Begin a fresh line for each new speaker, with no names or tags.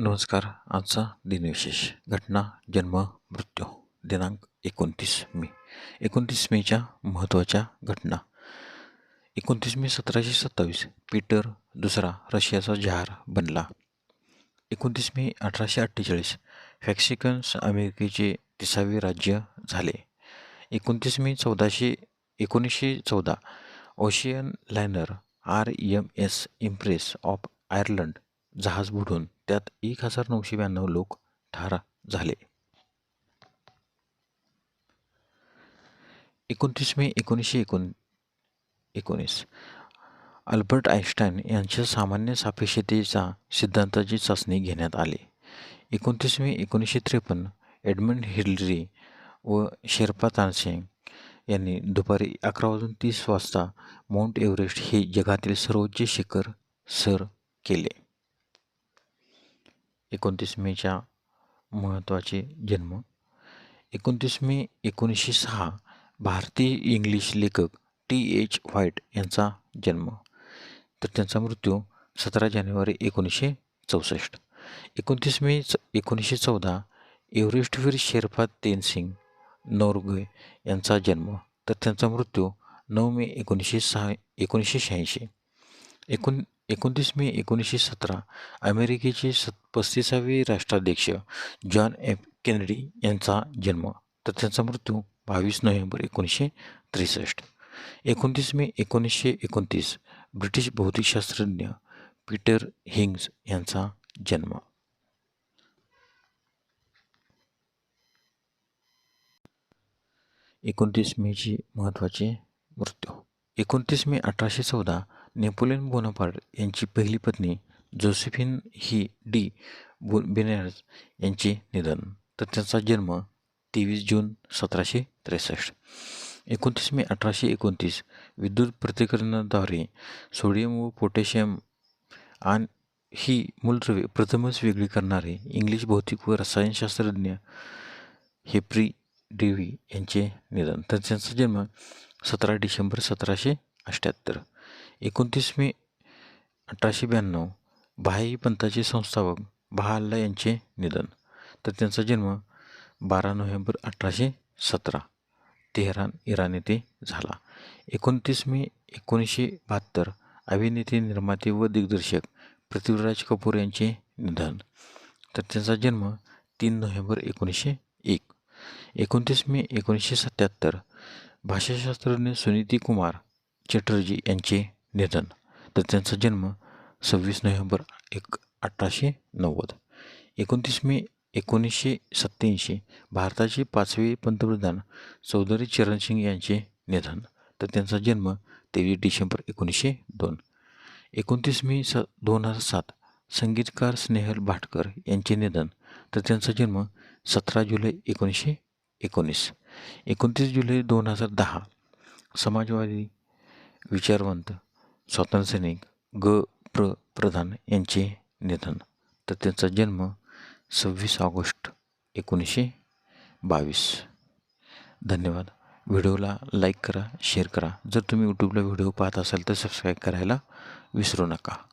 नमस्कार. आजचा दिनविशेष. घटना जन्म मृत्यू. दिनांक एकोणतीस मे. एकोणतीस मेच्या महत्त्वाच्या घटना. एकोणतीस मे सतराशे सत्तावीस. पीटर दुसरा रशियाचा जहार बनला. एकोणतीस मे अठराशे अठ्ठेचाळीस. फॅक्सिकन्स अमेरिकेचे तिसावे राज्य झाले. एकोणतीस मे चौदाशे एकोणीसशे चौदा. Ocean liner R M S empress of Ireland जहाज बुडून त्यात एक हजार नऊशे ब्याण्णव लोक ठार झाले. एकोणतीस मे एकोणीसशे एकोण एकोणीस. अल्बर्ट आईन्स्टाईन यांच्या सामान्य सापेक्षतेचा सिद्धांताची चाचणी घेण्यात आली. एकोणतीस मे एकोणीसशे त्रेपन्न एडमंड हिलरी व शेर्पा तानसेंग यांनी दुपारी अकरा वाजून तीस वाजता माउंट एव्हरेस्ट हे जगातील सर्वोच्च शिखर सर केले. एकोणतीस मेच्या महत्त्वाचे जन्म. एकोणतीस मे एकोणीसशे सहा भारतीय इंग्लिश लेखक टी एच व्हाईट यांचा जन्म. तर त्यांचा मृत्यू सतरा जानेवारी एकोणीसशे चौसष्ट. एकोणतीस मे च एकोणीसशे चौदा एव्हरेस्टवीर शेरपा तेनसिंग नोरगे यांचा जन्म. तर त्यांचा मृत्यू नऊ मे एकोणीसशे सहा एकोणीसशे शहाऐंशी. एकोण एकोणतीस मे एकोणीसशे सतरा अमेरिकेचे सत पस्तीसावे राष्ट्राध्यक्ष जॉन एफ केनेडी यांचा जन्म तर त्यांचा मृत्यू बावीस नोव्हेंबर एकोणीसशे त्रेसष्ट. एकोणतीस मे एकोणीसशे एकोणतीस ब्रिटिश भौतिकशास्त्रज्ञ पीटर हिंग्स यांचा जन्म. एकोणतीस मेची महत्त्वाचे मृत्यू. एकोणतीस मे अठराशे चौदा नेपोलियन बोनापार्ट यांची पहिली पत्नी जोसेफिन ही डी बो बेनेर्स यांचे निधन तर त्यांचा जन्म तेवीस जून सतराशे त्रेसष्ट. एकोणतीस मे अठराशे एकोणतीस विद्युत प्रतिकरणाद्वारे सोडियम व पोटॅशियम आणि ही मूलद्रव्ये प्रथमच वेगळी करणारे इंग्लिश भौतिक व रसायनशास्त्रज्ञ हेप्री डेव्ही यांचे निधन तर त्यांचा जन्म सतरा डिसेंबर सतराशे अठ्ठ्याहत्तर. एकोणतीस मे अठराशे ब्याण्णव बहाई पंथाचे संस्थापक बहाल्ला यांचे निधन. तर त्यांचा जन्म बारा नोव्हेंबर अठराशे सतरा तेहरान इराण येथे झाला. एकोणतीस मे एकोणीसशे बहात्तर अभिनेते निर्माते व दिग्दर्शक पृथ्वीराज कपूर यांचे निधन. तर त्यांचा जन्म तीन नोव्हेंबर एकोणीसशे एक. एकोणतीस मे एकोणीसशे सत्त्याहत्तर भाषाशास्त्रज्ञ सुनीती कुमार चटर्जी यांचे निधन. तर त्यांचा जन्म सव्वीस नोव्हेंबर एक अठराशे नव्वद. एकोणतीस मे एकोणीसशे सत्त्याऐंशी भारताचे पाचवे पंतप्रधान चौधरी चरणसिंग यांचे निधन. तर त्यांचा जन्म तेवीस डिसेंबर एकोणीसशे दोन. एकोणतीस मे स दोन हजार सात संगीतकार स्नेहल भाटकर यांचे निधन. तर त्यांचा जन्म सतरा जुलै एकोणीसशे एकोणीस. एकोणतीस जुलै दोन हजार दहा समाजवादी विचारवंत स्वातंत्र्यसैनिक ग. प्र. प्रधान यांचे निधन. तर त्यांचा जन्म सव्वीस ऑगस्ट एकोणीसशे बावीस. धन्यवाद. व्हिडिओला लाईक करा शेअर करा. जर तुम्ही यूट्यूबला व्हिडिओ पाहत असाल तर सबस्क्राईब करायला विसरू नका.